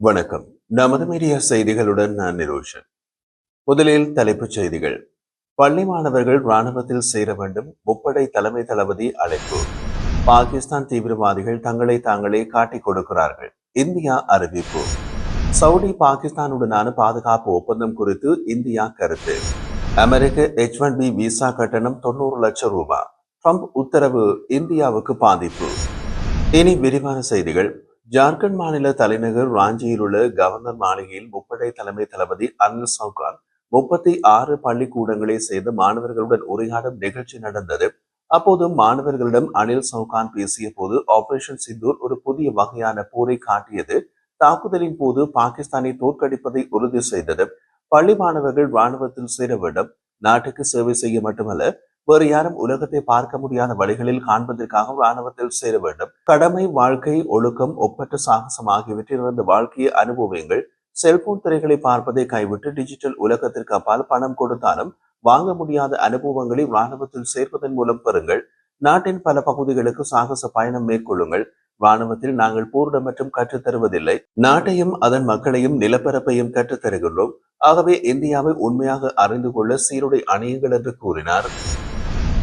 வணக்கம். நமது மீடியா செய்திகளுடன் நான் நிரோஷன். முதலில் தலைப்புச் செய்திகள். பள்ளி மாணவர்கள் ராணுவத்தில் சேர வேண்டும். முப்படை தலைமை தளபதி அழைப்பு. பாகிஸ்தான் தீவிரவாதிகள் தங்களை தாங்களே காட்டிக் கொடுக்கிறார்கள். இந்தியா அறிவிப்பு. சவுதி பாகிஸ்தானுடனான பாதுகாப்பு ஒப்பந்தம் குறித்து இந்தியா கருத்து. அமெரிக்க எச் ஒன் பி விசா கட்டணம் தொண்ணூறு லட்சம் ரூபாய் ட்ரம்ப் உத்தரவு இந்தியாவுக்கு பாதிப்பு. இனி விரிவான செய்திகள். ஜார்க்கண்ட் மாநில தலைநகர் ராஞ்சியில் உள்ள கவர்னர் மாளிகையில் முப்படை தலைமை தளபதி அனில் சவுகான் முப்பத்தி ஆறு பள்ளிக்கூடங்களை சேர்ந்த மாணவர்களுடன் உரையாடும் நிகழ்ச்சி நடந்தது. அப்போது மாணவர்களிடம் அனில் சவுகான் பேசிய போது ஆபரேஷன் சிந்தூர் ஒரு புதிய வகையான போரை காட்டியது. தாக்குதலின் போது பாகிஸ்தானை தோற்கடிப்பதை உறுதி செய்தது. பள்ளி மாணவர்கள் ராணுவத்தில் சேர வேண்டும். நாட்டுக்கு சேவை செய்ய மட்டுமல்ல வேறு யாரும் உலகத்தை பார்க்க முடியாத வழிகளில் காண்பதற்காக ராணுவத்தில் சேர வேண்டும். கடமை வாழ்க்கை ஒழுக்கம் ஒப்பற்ற சாகசம் ஆகியவற்றில் இருந்த வாழ்க்கையை அனுபவங்கள் செல்போன் திரைகளை பார்ப்பதை கைவிட்டு டிஜிட்டல் உலகத்திற்கு அப்பால் பணம் கொடுத்தாலும் வாங்க முடியாத அனுபவங்களை ராணுவத்தில் சேர்ப்பதன் மூலம் பெறுங்கள். நாட்டின் பல பகுதிகளுக்கு சாகச பயணம் மேற்கொள்ளுங்கள். ராணுவத்தில் நாங்கள் பூர்ண மற்றும் கற்றுத்தருவதில்லை நாட்டையும் அதன் மக்களையும் நிலப்பரப்பையும் கற்றுத்தருகின்றோம் ஆகவே இந்தியாவை உண்மையாக அறிந்து கொள்ள சீருடை அணியுங்கள் என்று கூறினார்.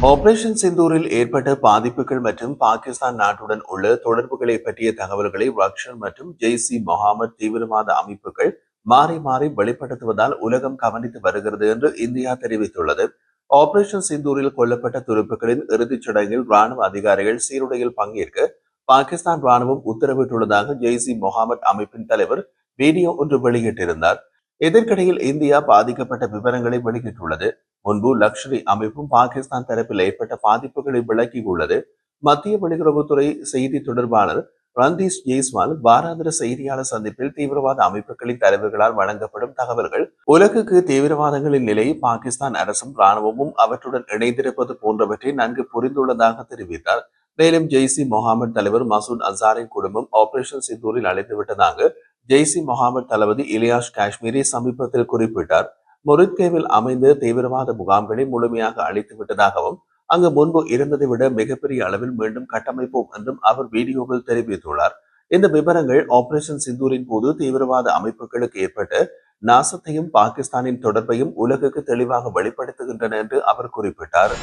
ஆபரேஷன் சிந்தூரில் ஏற்பட்ட பாதிப்புகள் மற்றும் பாகிஸ்தான் நாட்டுடன் உள்ள தொடர்புகளை பற்றிய தகவல்களை ரக்ஷன் மற்றும் ஜெய்சி மொஹாமத் தீவிரவாத அமைப்புகள் மாறி மாறி வெளிப்படுத்துவதால் உலகம் கவனித்து வருகிறது என்று இந்தியா தெரிவித்துள்ளது. ஆபரேஷன் சிந்தூரில் கொல்லப்பட்ட துருப்புகளின் இறுதிச் சடங்கில் ராணுவ அதிகாரிகள் சீருடையில் பங்கேற்க பாகிஸ்தான் ராணுவம் உத்தரவிட்டுள்ளதாக ஜெய்சி மொஹாமத் அமைப்பின் தலைவர் வீடியோ ஒன்று வெளியிட்டிருந்தார். இதற்கிடையில் இந்தியா பாதிக்கப்பட்ட விவரங்களை வெளியிட்டுள்ளது. முன்பு லக்ஷரி அமைப்பும் பாகிஸ்தான் தரப்பில் ஏற்பட்ட பாதிப்புகளை விளக்கியுள்ளது மத்திய வெளியுறவுத்துறை செய்தி தொடர்பாளர் ரந்தீஷ் ஜெய்ஸ்வால் வாராந்திர செய்தியாளர் சந்திப்பில் தீவிரவாத அமைப்புகளின் தலைவர்களால் வழங்கப்படும் தகவல்கள் உலகுக்கு தீவிரவாதங்களின் நிலை பாகிஸ்தான் அரசும் ராணுவமும் அவற்றுடன் இணைந்திருப்பது போன்றவற்றை நன்கு புரிந்துள்ளதாக தெரிவித்தார். மேலும் ஜெய்சி முகமது தலைவர் மசூத் அசாரின் குடும்பம் ஆபரேஷன் சிந்தூரில் அழைத்து விட்டதாக ஜெய்சி முகமது தளபதி இலியாஷ் காஷ்மீரி சமீபத்தில் குறிப்பிட்டார். மொரித்கேவில் அமைந்த தீவிரவாத முகாம்களை முழுமையாக அழித்து விட்டதாகவும் அங்கு முன்பு இருந்ததை விட மிகப்பெரிய அளவில் மீண்டும் கட்டமைப்போம் என்றும் அவர் வீடியோவில் தெரிவித்துள்ளார். இந்த விவரங்கள் ஆபரேஷன் சிந்தூரின் போது தீவிரவாத அமைப்புகளுக்கு ஏற்பட்டு நாசத்தையும் பாகிஸ்தானின் தொடர்பையும் உலகுக்கு தெளிவாக வெளிப்படுத்துகின்றன என்று அவர் குறிப்பிட்டார்.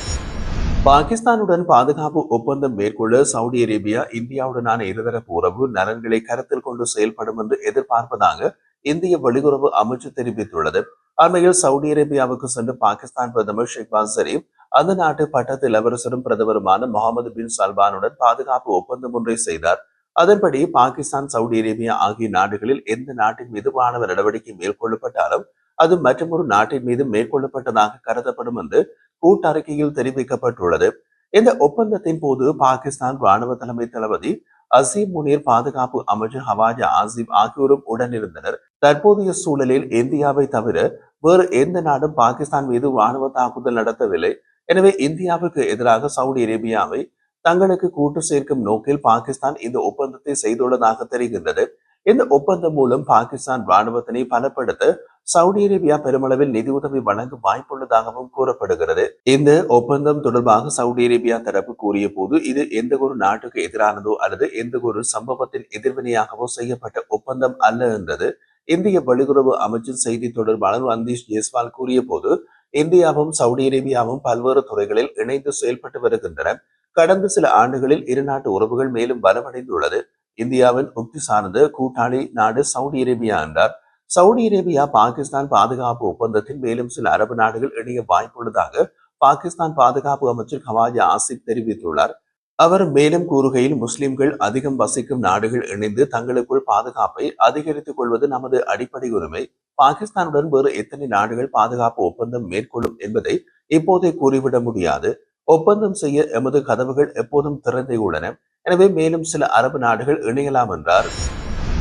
பாகிஸ்தானுடன் பாதுகாப்பு ஒப்பந்தம் மேற்கொள்ள சவுதி அரேபியா இந்தியாவுடனான இருதரப்பு உறவு நலன்களை கருத்தில் கொண்டு செயல்படும் என்று எதிர்பார்ப்பதாக இந்திய வெளியுறவு அமைச்சு தெரிவித்துள்ளது. அண்மையில் சவுதி அரேபியாவுக்கு சென்று பாகிஸ்தான் பிரதமர் ஷேக்பாஸ் ஷெரீப் அந்த நாட்டு பட்டத்து இளவரசரும் பிரதமருமான முகமது பின் சல்மானுடன் பாதுகாப்பு ஒப்பந்தம் ஒன்றை செய்தார். அதன்படி பாகிஸ்தான் சவுதி அரேபியா ஆகிய நாடுகளில் எந்த நாட்டின் மீது ராணுவ நடவடிக்கை மேற்கொள்ளப்பட்டாலும் அது மற்றொரு நாட்டின் மீது மேற்கொள்ளப்பட்டதாக கருதப்படும் என்று கூட்டறிக்கையில் தெரிவிக்கப்பட்டுள்ளது. இந்த ஒப்பந்தத்தின் போது பாகிஸ்தான் ராணுவ தலைமை தளபதி அசீம் முனீர் பாதுகாப்பு அமைச்சர் ஹவாஜா ஆசிப் ஆகியோரும் உடனிருந்தனர். தற்போதைய சூழலில் இந்தியாவை தவிர வேறு எந்த நாடும் பாகிஸ்தான் மீது ராணுவ தாக்குதல் நடத்தவில்லை. எனவே இந்தியாவுக்கு எதிராக சவுதி அரேபியாவை தங்களுக்கு கூட்டு சேர்க்கும் நோக்கில் பாகிஸ்தான் இந்த ஒப்பந்தத்தை செய்துள்ளதாக தெரிகின்றது. இந்த ஒப்பந்தம் மூலம் பாகிஸ்தான் ராணுவத்தினை பலப்படுத்த சவுதி அரேபியா பெருமளவில் நிதியுதவி வழங்க வாய்ப்புள்ளதாகவும் கூறப்படுகிறது. இந்த ஒப்பந்தம் தொடர்பாக சவுதி அரேபியா தரப்பு கூறிய போது இது எந்த ஒரு நாட்டுக்கு எதிரானதோ அல்லது எந்த ஒரு சம்பவத்தின் எதிர்வினையாகவோ செய்யப்பட்ட ஒப்பந்தம் அல்ல என்றது. இந்திய வெளியுறவு அமைச்சின் செய்தி தொடர்பாளர் ரந்தீஷ் ஜெய்ஸ்வால் கூறிய போது இந்தியாவும் சவுதி அரேபியாவும் பல்வேறு துறைகளில் இணைந்து செயல்பட்டு வருகின்றன. கடந்த சில ஆண்டுகளில் இரு நாட்டு உறவுகள் மேலும் பலமடைந்துள்ளது இந்தியாவின் உக்தி சார்ந்த கூட்டாளி நாடு சவுதி அரேபியா என்றார். சவுதி அரேபியா பாகிஸ்தான் பாதுகாப்பு ஒப்பந்தத்தில் மேலும் சில அரபு நாடுகள் இணைய வாய்ப்புள்ளதாக பாகிஸ்தான் பாதுகாப்பு அமைச்சர் ஹவாஜா ஆசிப் தெரிவித்துள்ளார். அவர் மேலும் கூறுகையில் முஸ்லிம்கள் அதிகம் வசிக்கும் நாடுகள் இணைந்து தங்களுக்குள் பாதுகாப்பை அதிகரித்துக் கொள்வது நமது அடிப்படை உரிமை. பாகிஸ்தானுடன் வேறு எத்தனை நாடுகள் பாதுகாப்பு ஒப்பந்தம் மேற்கொள்ளும் என்பதை இப்போதே கூறிவிட முடியாது. ஒப்பந்தம் செய்ய எமது கதவுகள் எப்போதும் திறந்தே உள்ளன. எனவே மேலும் சில அரபு நாடுகள் இணையலாம் என்றார்.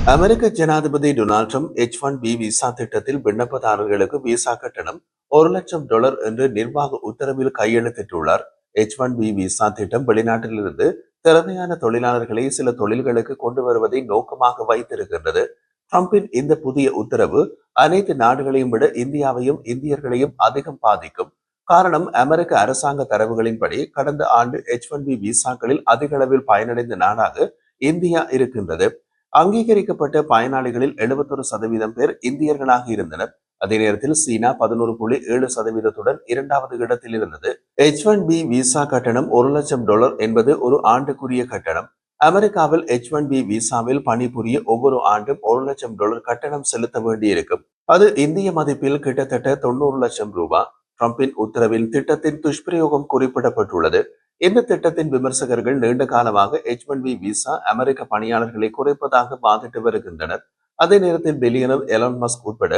அமெரிக்க ஜனாதிபதி Donald Trump H one B visa திட்டத்தில் விண்ணப்பதாரர்களுக்கு விசா கட்டணம் ஒரு லட்சம் டாலர் என்று நிர்வாக உத்தரவில் கையெழுத்திட்டுள்ளார். எச் ஒன் பி விசா திட்டம் வெளிநாட்டிலிருந்து திறமையான தொழிலாளர்களை சில தொழில்களுக்கு கொண்டு வருவதை நோக்கமாக வைத்திருக்கின்றது. ட்ரம்பின் இந்த புதிய உத்தரவு அனைத்து நாடுகளையும் விட இந்தியாவையும் இந்தியர்களையும் அதிகம் பாதிக்கும். காரணம் அமெரிக்க அரசாங்க தரவுகளின்படி கடந்த ஆண்டு எச் ஒன் பி விசாக்களில் அதிக அளவில் பயனடைந்த நாடாக இந்தியா இருக்கின்றது. அங்கீகரிக்கப்பட்ட பயனாளிகளில் எழுபத்தொரு சதவீதம் பேர் இந்தியர்களாக இருந்தனர். அதே நேரத்தில் சீனா பதினோரு புள்ளி ஏழு சதவீதத்துடன் இரண்டாவது இடத்தில் இருந்தது. எச் ஒன் பி விசா கட்டணம் ஒரு லட்சம் டாலர் என்பது ஒரு ஆண்டுக்குரிய கட்டணம். அமெரிக்காவில் எச் ஒன் பி விசாவில் பணிபுரிய ஒவ்வொரு ஆண்டும் ஒரு லட்சம் டாலர் கட்டணம் செலுத்த வேண்டியிருக்கும். அது இந்திய மதிப்பில் கிட்டத்தட்ட தொண்ணூறு லட்சம் ரூபாய் ட்ரம்பின் உத்தரவில் திட்டத்தின் துஷ்பிரயோகம் குறிப்பிடப்பட்டுள்ளது. இந்த திட்டத்தின் விமர்சகர்கள் நீண்ட காலமாக எச் ஒன் பி விசா அமெரிக்க பணியாளர்களை குறைப்பதாக வாதிட்டு வருகின்றனர். அதே நேரத்தில் பில்லியனர் எலான் மஸ்க் உட்பட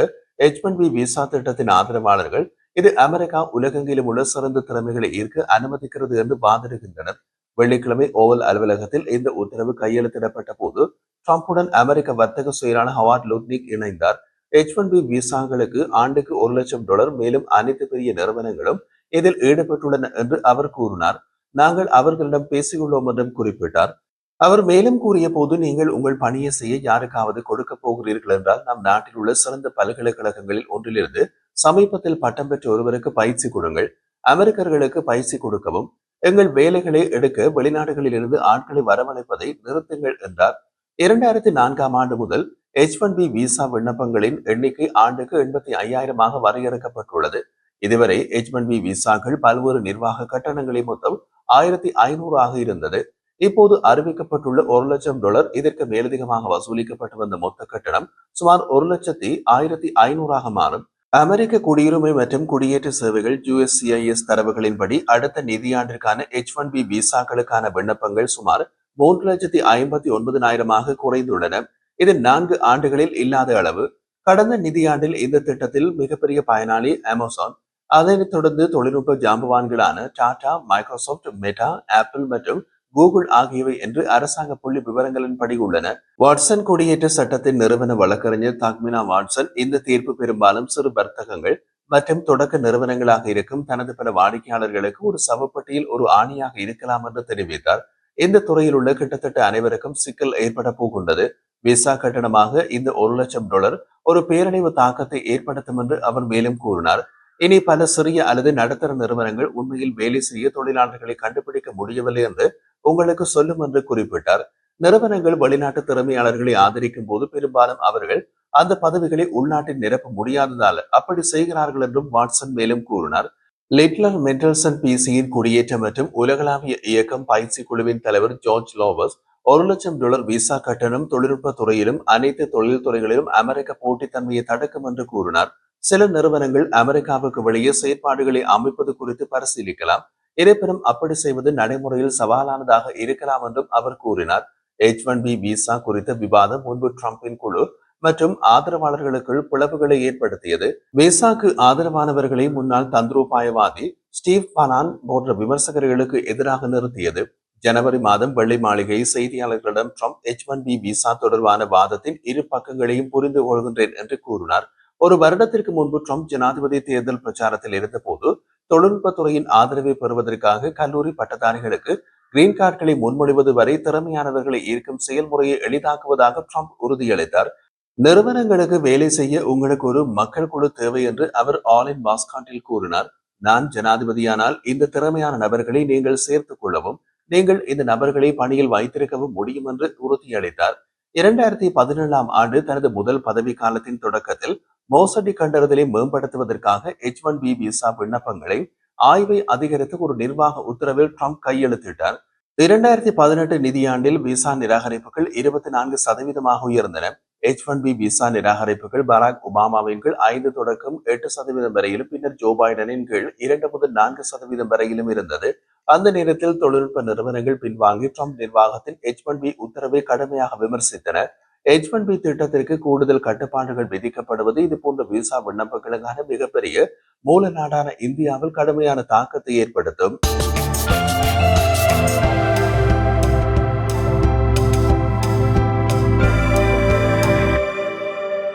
எச் ஒன் பி விசா திட்டத்தின் ஆதரவாளர்கள் இது அமெரிக்கா உலகெங்கிலும் உள்ள சிறந்த திறமைகளை ஈர்க்க அனுமதிக்கிறது என்று வாதிடுகின்றனர். வெள்ளிக்கிழமை ஓவல் அலுவலகத்தில் இந்த உத்தரவு கையெழுத்திடப்பட்ட போது ட்ரம்புடன் அமெரிக்க வர்த்தக செயலான ஹவார்ட் லுட்னிக் இணைந்தார். எச் ஒன் பி விசாங்களுக்கு ஆண்டுக்கு ஒரு லட்சம் டாலர் மேலும் அனைத்து பெரிய நிறுவனங்களும் இதில் ஈடுபட்டுள்ளன என்று அவர் கூறினார். நாங்கள் அவர்களிடம் பேசியுள்ளோம் என்றும் குறிப்பிட்டார். அவர் மேலும் கூறிய போது நீங்கள் உங்கள் பணியை செய்ய யாருக்காவது கொடுக்க போகிறீர்கள் என்றால் நம் நாட்டில் உள்ள சிறந்த பல்கலைக்கழகங்களில் ஒன்றிலிருந்து சமீபத்தில் பட்டம் பெற்ற ஒருவருக்கு பயிற்சி கொடுங்கள். அமெரிக்கர்களுக்கு பயிற்சி கொடுக்கவும். எங்கள் வேலைகளை எடுக்க வெளிநாடுகளில் இருந்து ஆட்களை வரவழைப்பதை நிறுத்துங்கள் என்றார். இரண்டாயிரத்தி நான்காம் ஆண்டு முதல் எச் ஒன் பி விசா விண்ணப்பங்களின் எண்ணிக்கை ஆண்டுக்கு எண்பத்தி ஐயாயிரமாக வரையறுக்கப்பட்டுள்ளது. இதுவரை எச் ஒன் பி விசாக்கள் பல்வேறு நிர்வாக கட்டணங்களை மொத்தம் ஆயிரத்தி ஐநூறு ஆக இருந்தது. இப்போது அறிவிக்கப்பட்டுள்ள ஒரு லட்சம் டாலர் இதற்கு மேலதிகமாக வசூலிக்கப்பட்டு வந்த மொத்த கட்டணம் சுமார் ஒரு லட்சத்தி ஆயிரத்தி ஐநூறாக மாறும். அமெரிக்க குடியுரிமை மற்றும் குடியேற்ற சேவைகள் யுஎஸ்சிஐஎஸ் தரவுகளின்படி அடுத்த நிதியாண்டிற்கான எச் ஒன் பி விசாக்களுக்கான விண்ணப்பங்கள் சுமார் மூன்று லட்சத்தி ஐம்பத்தி ஒன்பதினாயிரமாக குறைந்துள்ளன. இது நான்கு ஆண்டுகளில் இல்லாத அளவு. கடந்த நிதியாண்டில் இந்த திட்டத்தில் மிகப்பெரிய பயனாளி அமேசான் அதனைத் தொடர்ந்து தொழில்நுட்ப ஜாம்பவான்களான டாடா மைக்ரோசாப்ட் மெட்டா ஆப்பிள் மற்றும் கூகுள் ஆகியவை என்று அரசாங்க புள்ளி விவரங்களின்படி உள்ளன. வாட்சன் குடியேற்ற சட்டத்தின் நிறுவன வழக்கறிஞர் தாக்மினா வாட்சன் இந்த தீர்ப்பு பெரும்பாலும் சிறு வர்த்தகங்கள் மற்றும் தொடக்க நிறுவனங்களாக இருக்கும் தனது பல வாடிக்கையாளர்களுக்கு ஒரு சவப்பட்டியில் ஒரு ஆணியாக இருக்கலாம் என்று தெரிவித்தார். இந்த துறையில் உள்ள கிட்டத்தட்ட அனைவருக்கும் சிக்கல் ஏற்பட போகின்றது. விசா கட்டணமாக இந்த ஒரு லட்சம் டாலர் ஒரு பேரழிவு தாக்கத்தை ஏற்படுத்தும் என்று அவர் மேலும் கூறினார். இனி பல சிறிய அல்லது நடுத்தர நிறுவனங்கள் உண்மையில் வேலை செய்ய தொழிலாளர்களை கண்டுபிடிக்க முடியவில்லை என்று உங்களுக்கு சொல்லும் என்று குறிப்பிட்டார். நிறுவனங்கள் வெளிநாட்டு திறமையாளர்களை ஆதரிக்கும் போது பெரும்பாலும் அவர்கள் அந்த பதவிகளை உள்நாட்டில் நிரப்ப முடியாததால் அப்படி செய்கிறார்கள் என்றும் வாட்சன் மேலும் கூறினார். லிட்லர் மென்டல்சன் பிசியின் குடியேற்றம் மற்றும் உலகளாவிய இயக்கம் பயிற்சி குழுவின் தலைவர் ஜார்ஜ் லோவஸ் ஒரு லட்சம் டாலர் விசா கட்டணம் தொழில்நுட்ப துறையிலும் அனைத்து தொழில் துறைகளிலும் அமெரிக்க போட்டித்தன்மையை தடுக்கும் என்று கூறினார். சில நிறுவனங்கள் அமெரிக்காவுக்கு வெளியே செயற்பாடுகளை அமைப்பது குறித்து பரிசீலிக்கலாம். இருப்பினும் அப்படி செய்வது நடைமுறையில் சவாலானதாக இருக்கலாம் என்றும் அவர் கூறினார். எச் ஒன் பி விசா குறித்த விவாதம் முன்பு டிரம்பின் குழு மற்றும் ஆதரவாளர்களுக்குள் பிளவுகளை ஏற்படுத்தியது. விசாக்கு ஆதரவானவர்களை முன்னாள் தந்திரோபாயவாதி ஸ்டீவ் பனான் போன்ற விமர்சகர்களுக்கு எதிராக நிறுத்தியது. ஜனவரி மாதம் வெள்ளை மாளிகை செய்தியாளர்களிடம் Trump H one B visa தொடர்பான வாதத்தின் இரு பக்கங்களையும் புரிந்து கொள்கின்றேன் என்று கூறினார். ஒரு வருடத்திற்கு முன்பு ட்ரம்ப் ஜனாதிபதி தேர்தல் பிரச்சாரத்தில் இருந்தபோது தொழில்நுட்பத்துறையின் ஆதரவை பெறுவதற்காக கல்லூரி பட்டதாரிகளுக்கு கிரீன் கார்டுகளை முன்மொழிவது வரை திறமையானவர்களை ஈர்க்கும் செயல்முறையை எளிதாக்குவதாக ட்ரம்ப் உறுதியளித்தார். நிறுவனங்களுக்கு வேலை செய்ய உங்களுக்கு ஒரு மக்கள் குழு தேவை என்று அவர் ஆல் இன் மாஸ்காட்டில் கூறினார். நான் ஜனாதிபதியானால் இந்த திறமையான நபர்களை நீங்கள் சேர்த்துக் கொள்ளவும் நீங்கள் இந்த நபர்களை பணியில் வைத்திருக்கவும் முடியும் என்று உறுதியளித்தார். இரண்டாயிரத்தி பதினேழாம் ஆண்டு தனது முதல் பதவி காலத்தின் தொடக்கத்தில் மோசடி கண்டறிதலை மேம்படுத்துவதற்காக எச் ஒன் பி விசா விண்ணப்பங்களை ஆய்வை அதிகரித்து ஒரு நிர்வாக உத்தரவில் ட்ரம்ப் கையெழுத்திட்டார். இரண்டாயிரத்தி பதினெட்டு நிதியாண்டில் விசா நிராகரிப்புகள் இருபத்தி நான்கு சதவீதமாக உயர்ந்தன. எச் ஒன் பி விசா நிராகரிப்புகள் பராக் ஒபாமாவின் கீழ் ஐந்து தொடக்கம் எட்டு சதவீதம் வரையிலும் பின்னர் ஜோ பைடனின் கீழ் இரண்டு முதல் நான்கு சதவீதம் வரையிலும் இருந்தது. அந்த நேரத்தில் தொழில்நுட்ப நிறுவனங்கள் பின்வாங்கி ட்ரம்ப் நிர்வாகத்தின் எச் ஒன் பி உத்தரவை கடுமையாக விமர்சித்தனர் எச் ஒன் பி திட்டத்திற்கு கூடுதல் கட்டுப்பாடுகள் விதிக்கப்படுவது இது போன்ற விசா விண்ணப்பங்களுக்கான மிகப்பெரிய மூல நாடான இந்தியாவில் கடுமையான தாக்கத்தை ஏற்படுத்தும்.